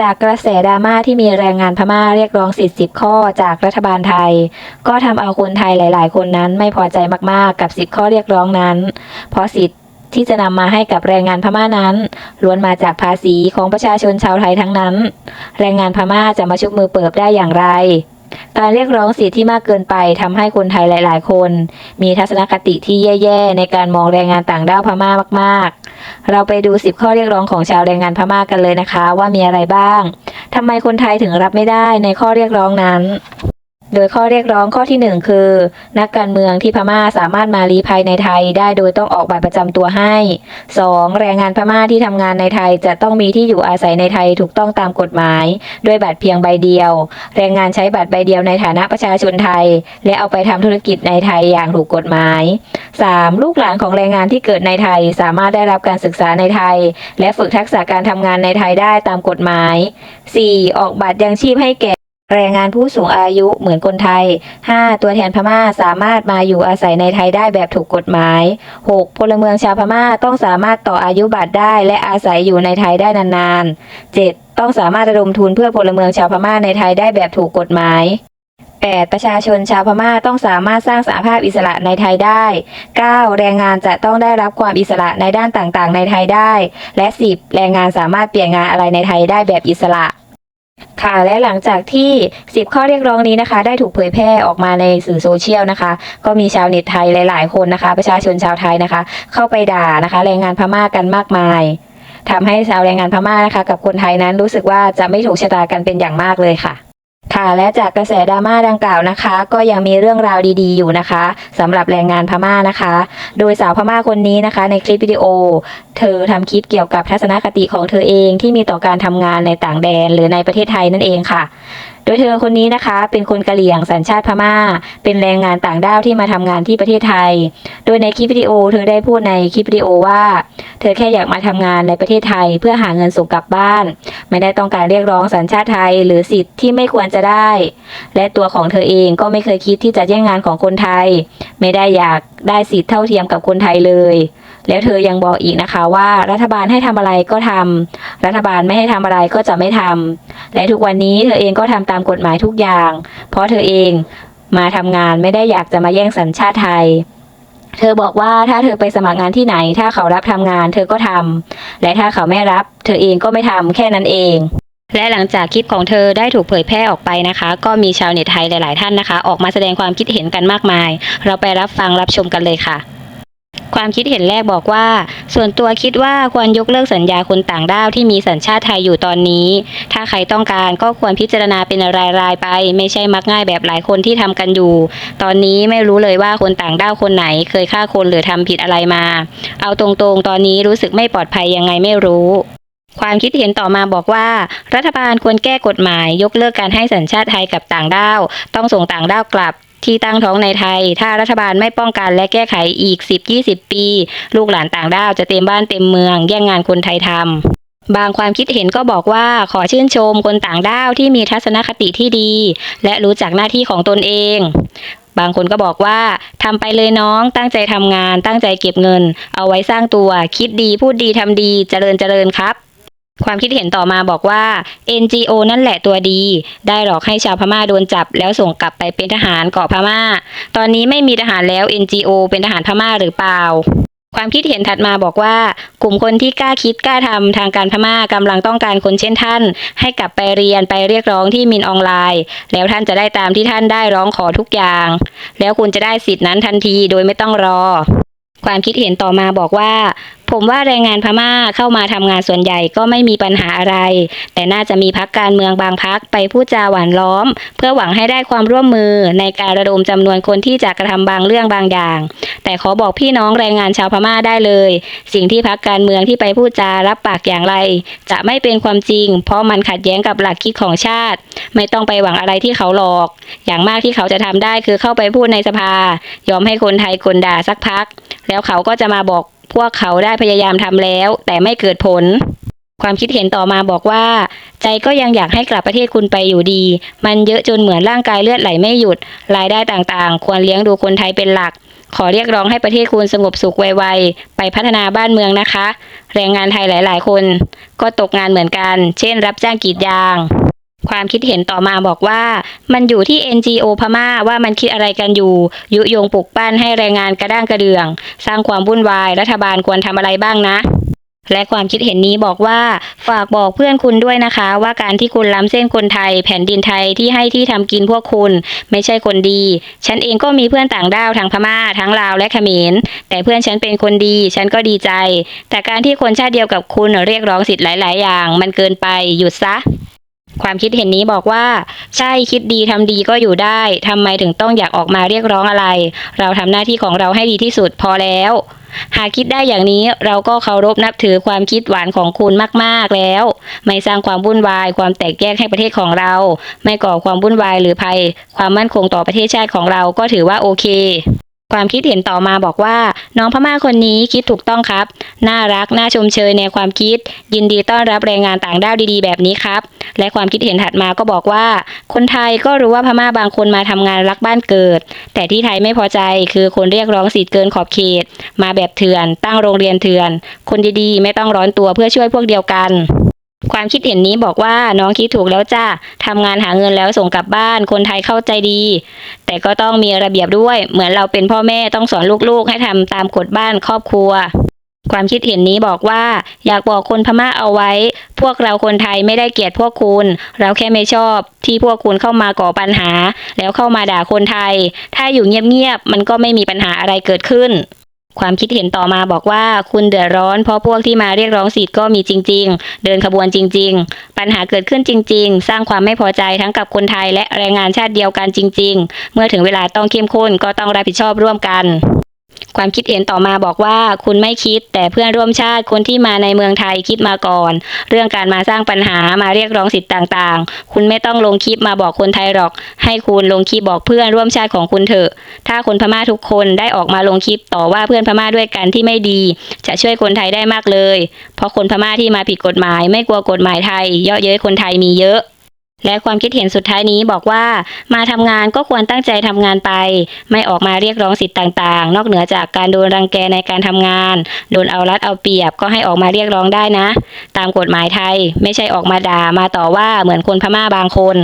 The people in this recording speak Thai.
จากกระแสดราม่าที่มีแรงงานพม่าเรียกร้องสิทธิ์10 ข้อจากรัฐบาลไทย ก็ทำเอาคนไทยหลาย ๆ คนนั้นไม่พอใจมาก ๆ กับ 10 ข้อเรียกร้องนั้น เพราะสิทธิ์ที่จะนำมาให้กับแรงงานพม่านั้นล้วนมาจากภาษีของประชาชนชาวไทยทั้งนั้น แรงงานพม่าจะมาชุบมือเปิบได้อย่างไร การเรียกร้องสิทธิที่มากเกินไปทำให้คนไทยหลาย ๆ คน มีทัศนคติที่แย่ ๆ ในการมองแรงงานต่างด้าวพม่ามาก ๆ เราไปดู 10 ข้อเรียกร้องของชาวแรงงานพม่ากันเลยนะคะ ว่ามีอะไรบ้างทำไมคนไทยถึงรับไม่ได้ในข้อเรียกร้องนั้น โดยข้อเรียกร้องข้อที่ 1 คือ นักการเมืองที่พม่าสามารถมาลี้ภัยในไทยได้โดยต้องออกบัตรประจำตัวให้ 2. แรงงานพม่าที่ทำงานในไทยจะต้องมีที่อยู่อาศัยในไทยถูกต้องตามกฎหมาย ด้วยบัตรเพียงใบเดียว แรงงานใช้บัตรใบเดียวในฐานะประชาชนไทย และเอาไปทำธุรกิจในไทยอย่างถูกกฎหมาย 3. ลูกหลานของแรงงานที่เกิดในไทยสามารถได้รับการศึกษาในไทย และฝึกทักษะการทำงานในไทยได้ตามกฎหมาย 4. ออกบัตรยังชีพให้แก่ แรงงานผู้สูงอายุเหมือนคนไทย 5. ตัวแทนพม่าสามารถมาอยู่อาศัยในไทยได้แบบถูกกฎหมาย 6. พลเมืองชาวพม่าต้องสามารถต่ออายุบัตรได้และอาศัยอยู่ในไทยได้นานๆ 7. ต้องสามารถระดมทุนเพื่อพลเมืองชาวพม่าในไทยได้แบบถูกกฎหมาย 8. ประชาชนชาวพม่าต้องสามารถสร้างสหภาพอิสระในไทยได้ 9. แรงงานจะต้องได้รับความอิสระในด้านต่างๆ ในไทยได้ และ 10. แรงงานสามารถเปลี่ยนงานอะไรในไทยได้แบบอิสระ ค่ะ และหลังจากที่ 10 ข้อเรียกร้องนี้นะคะ ได้ถูกเผยแพร่ออกมาในสื่อโซเชียลนะคะ ก็มีชาวเน็ตไทยหลาย ๆ คนนะคะ ประชาชนชาวไทยนะคะ เข้าไปด่านะคะ แรงงานพม่ากันมากมายทำให้ชาวแรงงานพม่านะคะ กับคนไทยนั้นรู้สึกว่าจะไม่ถูกชะตากันเป็นอย่างมากเลยค่ะ ค่ะ และจากกระแสดราม่าดังกล่าวนะคะ ก็ยังมีเรื่องราวดีๆอยู่นะคะสำหรับแรงงานพม่านะคะ โดยสาวพม่าคนนี้นะคะ ในคลิปวิดีโอ เธอทำคลิปเกี่ยวกับทัศนคติของเธอเองที่มีต่อการทำงานในต่างแดนหรือในประเทศไทยนั่นเองค่ะ โดยเธอคนนี้นะคะ เป็นคนกะเหรี่ยงสัญชาติพม่า เป็นแรงงานต่างด้าวที่มาทำงานที่ประเทศไทย โดยในคลิปวิดีโอ เธอได้พูดในคลิปวิดีโอว่า เธอแค่อยากมาทำงานในประเทศไทย เพื่อหาเงินส่งกลับบ้าน ไม่ได้ต้องการเรียกร้องสัญชาติไทย หรือสิทธิ์ที่ไม่ควรจะได้ และตัวของเธอเองก็ไม่เคยคิดที่จะแย่งงานของคนไทย ไม่ได้อยากได้สิทธิ์เท่าเทียมกับคนไทยเลยแล้วเธอยังบอกอีกนะคะว่ารัฐบาลให้ทำอะไรก็ทำรัฐบาลไม่ให้ทำอะไรก็จะไม่ทำและทุกวันนี้เธอเองก็ทำตามกฎหมายทุกอย่าง เพราะเธอเองมาทำงานไม่ได้อยากจะมาแย่งสัญชาติไทย เธอบอกว่าถ้าเธอไปสมัครงานที่ไหน ถ้าเขารับทำงาน เธอก็ทำและถ้าเขาไม่รับ เธอเองก็ไม่ทำแค่นั้นเองและหลังจากคลิปของเธอได้ถูกเผยแพร่ออกไปนะคะ ก็มีชาวเน็ตไทยหลาย ๆ ท่านนะคะ ออกมาแสดงความคิดเห็นกันมากมาย เราไปรับฟังรับชมกันเลยค่ะ ความคิดเห็นแรกบอกว่า ส่วนตัวคิดว่าควรยกเลิกสัญญาคนต่างด้าวที่มีสัญชาติไทยอยู่ตอนนี้ ถ้าใครต้องการก็ควรพิจารณาเป็นรายๆไป ไม่ใช่มักง่ายแบบหลายคนที่ทำกันอยู่ ตอนนี้ไม่รู้เลยว่าคนต่างด้าวคนไหน เคยฆ่าคนหรือทำผิดอะไรมา เอาตรงๆ ตอนนี้รู้สึกไม่ปลอดภัยยังไงไม่รู้ความคิดเห็นต่อมาบอกว่า รัฐบาลควรแก้กฎหมาย ยกเลิกการให้สัญชาติไทยกับต่างด้าว ต้องส่งต่างด้าวกลับ ที่ตั้งท้องในไทย ถ้ารัฐบาลไม่ป้องกันและแก้ไขอีก 10-20 ปี ลูกหลานต่างด้าวจะเต็มบ้านเต็มเมือง แย่งงานคนไทยทำบางความคิดเห็นก็บอกว่าขอชื่นชมคนต่างด้าวที่มีทัศนคติที่ดี และรู้จักหน้าที่ของตนเอง บางคนก็บอกว่าทำไปเลยน้องตั้งใจทำงาน ตั้งใจเก็บเงิน เอาไว้สร้างตัว คิดดีพูดดีทำดี เจริญเจริญครับ ความคิดเห็นต่อมาบอกว่า NGO นั่นแหละตัวดี ได้หลอกให้ชาวพม่าโดนจับ แล้วส่งกลับไปเป็นทหารเกาะพม่า ตอนนี้ไม่มีทหารแล้ว NGO เป็นทหารพม่าหรือเปล่า ความคิดเห็นถัดมาบอกว่า กลุ่มคนที่กล้าคิดกล้าทำทางการพม่ากำลังต้องการคนเช่นท่าน ให้กลับไปเรียนไปเรียกร้องที่มินออนไลน์ แล้วท่านจะได้ตามที่ท่านได้ร้องขอทุกอย่าง แล้วคุณจะได้สิทธินั้นทันทีโดยไม่ต้องรอ ความคิดเห็นต่อมาบอกว่า ผมว่าแรงงานพม่าเข้ามาทำงานส่วนใหญ่ก็ไม่มีปัญหาอะไร แต่น่าจะมีพักการเมืองบางพักไปพูดจาหวานล้อม เพื่อหวังให้ได้ความร่วมมือในการระดมจำนวนคนที่จะกระทำบางเรื่องบางอย่าง แต่ขอบอกพี่น้องแรงงานชาวพม่าได้เลย สิ่งที่พักการเมืองที่ไปพูดจารับปากอย่างไร จะไม่เป็นความจริง เพราะมันขัดแย้งกับหลักคิดของชาติ ไม่ต้องไปหวังอะไรที่เขาหลอก อย่างมากที่เขาจะทำได้คือเข้าไปพูดในสภา ยอมให้คนไทยกลด่าสักพัก แล้วเขาก็จะมาบอกพวกเขาได้พยายามทำแล้ว แต่ไม่เกิดผล ความคิดเห็นต่อมาบอกว่า ใจก็ยังอยากให้กลับประเทศคุณไปอยู่ดี มันเยอะจนเหมือนร่างกายเลือดไหลไม่หยุด รายได้ต่างๆ ควรเลี้ยงดูคนไทยเป็นหลัก ขอเรียกร้องให้ประเทศคุณสงบสุขไวๆ ไปพัฒนาบ้านเมืองนะคะ แรงงานไทยหลายๆ คน ก็ตกงานเหมือนกัน เช่น รับจ้างกรีดยาง ความคิดเห็นต่อมาบอกว่า มันอยู่ที่ NGO พม่าว่ามันคิดอะไรกันอยู่ ยุยงปลุกปั้นให้แรงงานกระด้างกระเดือง สร้างความวุ่นวาย รัฐบาลควรทำอะไรบ้างนะและความคิดเห็นนี้บอกว่าฝากบอกเพื่อนคุณด้วยนะคะ ว่าการที่คุณล้ำเส้นคนไทย แผ่นดินไทยที่ให้ที่ทำกินพวกคุณ ไม่ใช่คนดี ฉันเองก็มีเพื่อนต่างด้าวทั้งพม่าทั้งลาวและเขมร แต่เพื่อนฉันเป็นคนดี ฉันก็ดีใจ แต่การที่คนชาติเดียวกับคุณเรียกร้องสิทธิ์หลาย ๆ อย่าง มันเกินไปหยุดซะ ความคิดเห็นนี้บอกว่า ใช่คิดดีทำดีก็อยู่ได้ทำไมถึงต้องอยากออกมาเรียกร้องอะไร เราทำหน้าที่ของเราให้ดีที่สุดพอแล้ว หากคิดได้อย่างนี้เราก็เคารพนับถือความคิดหวานของคุณมากๆแล้ว ไม่สร้างความวุ่นวาย ความแตกแยกให้ประเทศของเรา ไม่ก่อความวุ่นวายหรือภัย ความมั่นคงต่อประเทศชาติของเราก็ถือว่าโอเค ความคิดเห็นต่อมาบอกว่า น้องพม่าคนนี้คิดถูกต้องครับ น่ารักน่าชมเชยในความคิด ยินดีต้อนรับแรงงานต่างด้าวดีๆ แบบนี้ครับ และความคิดเห็นถัดมาก็บอกว่า คนไทยก็รู้ว่าพม่าบางคนมาทำงานรักบ้านเกิด แต่ที่ไทยไม่พอใจคือคนเรียกร้องสิทธิ์เกินขอบเขต มาแบบเถื่อน ตั้งโรงเรียนเถื่อน คนดีๆ ไม่ต้องร้อนตัวเพื่อช่วยพวกเดียวกัน ความคิดเห็นนี้บอกว่าน้องคิดถูกแล้วจ้าทำงานหาเงินแล้วส่งกลับบ้าน คนไทยเข้าใจดี แต่ก็ต้องมีระเบียบด้วย เหมือนเราเป็นพ่อแม่ต้องสอนลูกๆ ให้ทำตามกฎบ้านครอบครัว ความคิดเห็นนี้บอกว่า อยากบอกคนพม่าเอาไว้ พวกเราคนไทยไม่ได้เกลียดพวกคุณ เราแค่ไม่ชอบ ที่พวกคุณเข้ามาก่อปัญหา แล้วเข้ามาด่าคนไทย ถ้าอยู่เงียบๆมันก็ไม่มีปัญหาอะไรเกิดขึ้น ความคิดเห็นต่อมาบอกว่าคุณเดือดร้อน เพราะพวกที่มาเรียกร้องสิทธิ์ก็มีจริง ๆ เดินขบวนจริง ๆ ปัญหาเกิดขึ้นจริง ๆ สร้างความไม่พอใจทั้งกับคนไทยและแรงงานชาติเดียวกันจริง ๆ เมื่อถึงเวลาต้องเข้มข้นก็ต้องรับผิดชอบร่วมกัน ความคิดเห็นต่อมาบอกว่าคุณไม่คิดแต่เพื่อนร่วมชาติคนที่มาในเมืองไทยคิดมาก่อน เรื่องการมาสร้างปัญหามาเรียกร้องสิทธิ์ต่างๆ คุณไม่ต้องลงคลิปมาบอกคนไทยหรอก ให้คุณลงคลิปบอกเพื่อนร่วมชาติของคุณเถอะ ถ้าคนพม่าทุกคนได้ออกมาลงคลิปต่อว่าเพื่อนพม่าด้วยกันที่ไม่ดี จะช่วยคนไทยได้มากเลย เพราะคนพม่าที่มาผิดกฎหมาย ไม่กลัวกฎหมายไทย เยาะเย้ยคนไทยมีเยอะ และความคิดเห็นสุดท้ายนี้บอกว่า มาทำงานก็ควรตั้งใจทำงานไป ไม่ออกมาเรียกร้องสิทธิ์ต่างๆ นอกเหนือจากการโดนรังแกในการทำงาน โดนเอารัดเอาเปรียบก็ให้ออกมาเรียกร้องได้นะ ตามกฎหมายไทยไม่ใช่ออกมาด่ามาต่อว่าเหมือนคนพม่าบางคน